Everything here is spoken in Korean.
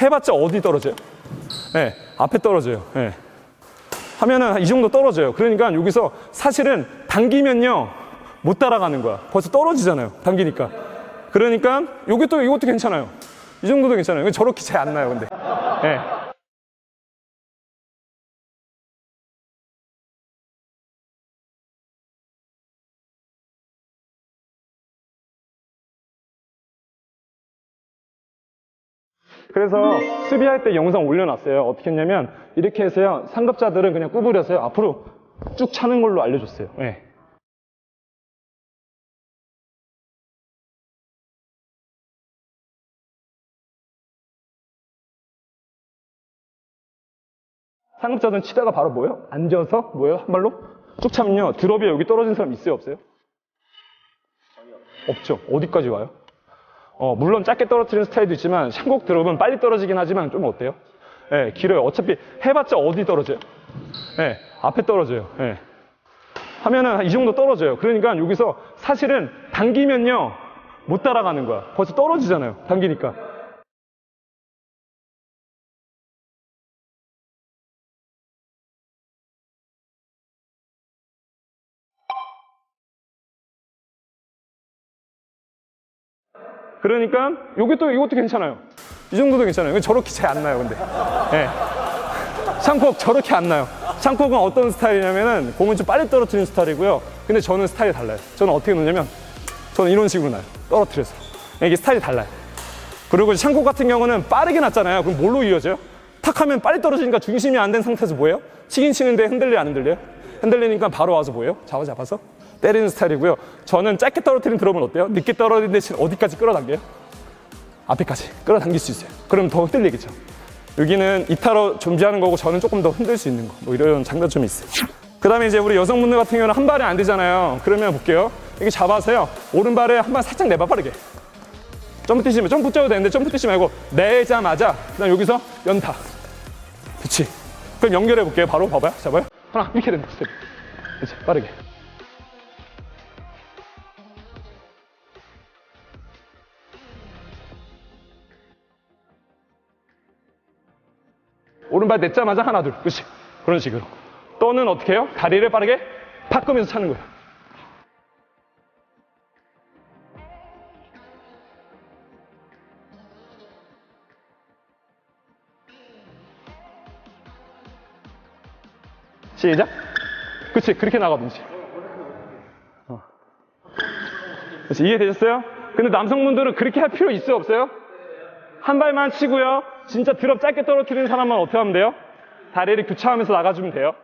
해봤자 어디 떨어져요? 예, 앞에 떨어져요. 예. 하면은 이 정도 떨어져요. 그러니까 여기서 사실은 당기면요 못 따라가는 거야. 벌써 떨어지잖아요. 당기니까. 그러니까 요게 또 이것도 괜찮아요. 이 정도도 괜찮아요. 저렇게 잘 안 나요, 근데. 예. 그래서 수비할 때 영상 올려놨어요. 어떻게 했냐면 이렇게 해서요. 상급자들은 그냥 구부려서요. 앞으로 쭉 차는 걸로 알려줬어요. 예. 상급자들은 치다가 바로 뭐예요? 앉아서 뭐예요? 한 발로 쭉 차면요. 드롭이 여기 떨어진 사람 있어요? 없어요? 없죠. 어디까지 와요? 어, 물론 짧게 떨어뜨리는 스타일도 있지만 샹곡 드롭은 빨리 떨어지긴 하지만 좀 어때요? 예, 길어요. 어차피 해봤자 어디 떨어져요? 예, 앞에 떨어져요. 예. 하면은 이 정도 떨어져요. 그러니까 여기서 사실은 당기면요 못 따라가는 거야. 벌써 떨어지잖아요. 당기니까. 그러니까 요게 또 이것도 괜찮아요. 이 정도도 괜찮아요. 저렇게 잘 안 나요, 근데. 예. 샹콕 저렇게 안 나요. 샹콕은 어떤 스타일이냐면은 공은 좀 빨리 떨어뜨리는 스타일이고요. 근데 저는 스타일이 달라요. 저는 어떻게 놓냐면 저는 이런 식으로 나요. 떨어뜨려서. 이게 스타일이 달라요. 그리고 샹콕 같은 경우는 빠르게 났잖아요. 그럼 뭘로 이어져요? 탁 하면 빨리 떨어지니까 중심이 안 된 상태에서 뭐예요? 치긴 치는데 흔들려 안 흔들려요? 흔들리니까 바로 와서 뭐예요? 잡아 잡아서 때리는 스타일이고요. 저는 짧게 떨어뜨리는 드럼은 어때요? 늦게 떨어지는 대신 어디까지 끌어당겨요? 앞에까지 끌어당길 수 있어요. 그럼 더 흔들리겠죠. 여기는 이타로 존재하는 거고 저는 조금 더 흔들 수 있는 거. 뭐 이런 장단점이 있어요. 그 다음에 이제 우리 여성분들 같은 경우는 한 발에 안 되잖아요. 그러면 볼게요. 이렇게 잡아서요. 오른발에 한 발 살짝 내봐 빠르게. 점프 뛰시 면 점프 뛰어도 되는데 점프 뛰지 말고 내자마자 그다음 여기서 연타. 그렇지. 그럼 연결해 볼게요. 바로 봐봐요. 잡아요. 하나 이렇게. 스텝. 그렇지. 빠르게. 오른발 냈자마자 하나 둘 그렇지 그런 식으로 또는 어떻게 해요? 다리를 빠르게 바꾸면서 차는 거예요 시작 그렇지 그렇게 나가든지 어. 이해되셨어요? 근데 남성분들은 그렇게 할 필요 있어요 없어요? 한 발만 치고요. 진짜 드롭 짧게 떨어뜨리는 사람만 어떻게 하면 돼요? 다리를 교차하면서 나가주면 돼요.